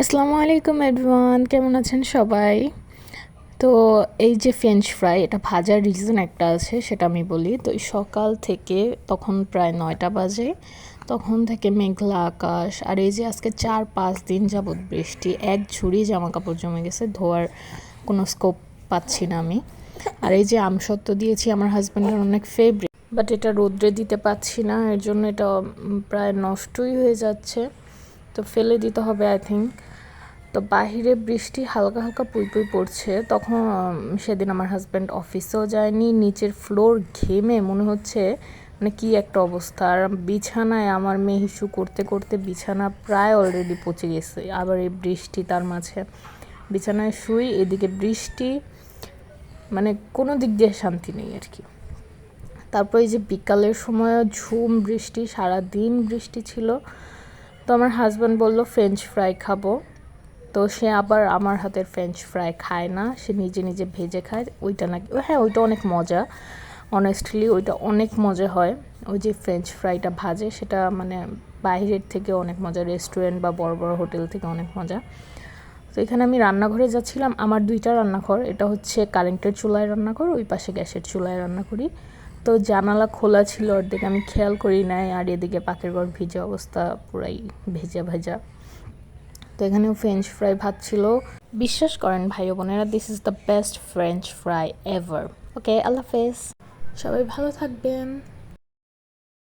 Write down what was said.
আসসালামু আলাইকুম এভরিওয়ান, কেমন আছেন সবাই? তো এই যে ফ্রেঞ্চ ফ্রাই এটা ভাজার রিজন একটা আছে, সেটা আমি বলি। তো সকাল থেকে তখন প্রায় নয়টা বাজে, তখন থেকে মেঘলা আকাশ, আর এই যে আজকে চার পাঁচ দিন যাবৎ বৃষ্টি, এক ঝুড়ি জামা কাপড় জমে গেছে, ধোয়ার কোনো স্কোপ পাচ্ছি না আমি। আর এই যে আমসত্ত্ব দিয়েছি আমার হাজব্যান্ডের অনেক ফেভারিট বাট এটা রোদ্রে দিতে পাচ্ছি না, এর জন্য এটা প্রায় নষ্টই হয়ে যাচ্ছে। তো ফেলে দিতে হবে আই থিঙ্ক তো বাহিরে বৃষ্টি হালকা হালকা পুই পুই পড়ছে। তখন সেদিন আমার হাজব্যান্ড অফিসেও যায়নি। নিচের ফ্লোর ঘেমে মনে হচ্ছে মানে কি একটা অবস্থা। আর বিছানায় আমার মেয়ে হিসু করতে করতে বিছানা প্রায় অলরেডি পচে গেছে। আবার এই বৃষ্টি তার মাঝে। বিছানায় শুই, এদিকে বৃষ্টি মানে কোনো দিক দিয়ে শান্তি নেই আর কি। তারপর যে বিকালের সময় ঝুম বৃষ্টি সারা দিন বৃষ্টি ছিল। তো আমার হাজব্যান্ড বলল ফ্রেঞ্চ ফ্রাই খাব। তো সে আবার আমার হাতের ফ্রেঞ্চ ফ্রাই খায় না, সে নিজে নিজে ভেজে খায়। ওইটা নাকি হ্যাঁ ওইটা অনেক মজা। অনেস্টলি ওইটা অনেক মজা হয়। ওই যে ফ্রেঞ্চ ফ্রাইটা ভাজে, সেটা মানে বাইরের থেকে অনেক মজা রেস্টুরেন্ট বা বড় বড় হোটেল থেকে অনেক মজা। তো এখানে আমি রান্নাঘরে যাচ্ছিলাম, আমার দুইটা রান্নাঘর, এটা হচ্ছে কারেন্টের চুলায় রান্নাঘর, ওই পাশে গ্যাসের চুলায় রান্না করি তো জানালা খোলা ছিল অর্ধেক আমি খেয়াল করি নাই, আর এদিকে পাখির ঘর ভিজে অবস্থা পুরাই ভেজা ভেজা। তো এখানেও ফ্রেঞ্চ ফ্রাই ভাত ছিল। বিশ্বাস করেন ভাই বোনেরা this is the best French fry ever okay আল্লাহ হাফেজ। সবাই ভালো থাকবেন।